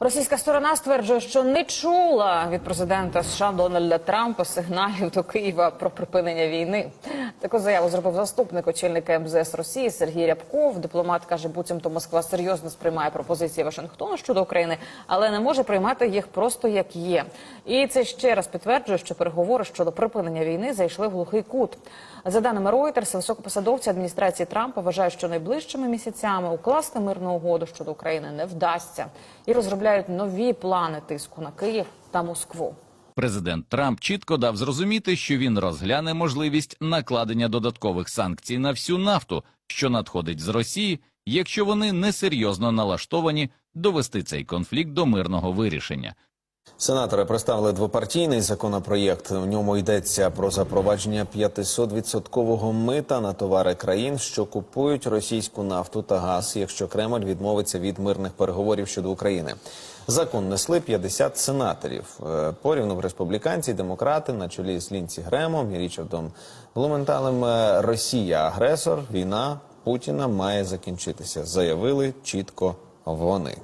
Російська сторона стверджує, що не чула від президента США Дональда Трампа сигналів до Києва про припинення війни. Таку заяву зробив заступник очільника МЗС Росії Сергій Рябков. Дипломат каже, буцімто Москва серйозно сприймає пропозиції Вашингтону щодо України, але не може приймати їх просто як є. І це ще раз підтверджує, що переговори щодо припинення війни зайшли в глухий кут. За даними Reuters, високопосадовці адміністрації Трампа вважають, що найближчими місяцями укласти мирну угоду щодо України не вдасться і розробляють нові плани тиску на Київ та Москву. Президент Трамп чітко дав зрозуміти, що він розгляне можливість накладення додаткових санкцій на всю нафту, що надходить з Росії, якщо вони несерйозно налаштовані довести цей конфлікт до мирного вирішення. Сенатори представили двопартійний законопроєкт. У ньому йдеться про запровадження 500-відсоткового мита на товари країн, що купують російську нафту та газ, якщо Кремль відмовиться від мирних переговорів щодо України. Закон несли 50 сенаторів. Е, Порівну республіканці, демократи на чолі з Лінці Гремом і Річардом Блументалем. Е, Росія агресор, війна Путіна має закінчитися. Заявили чітко вони.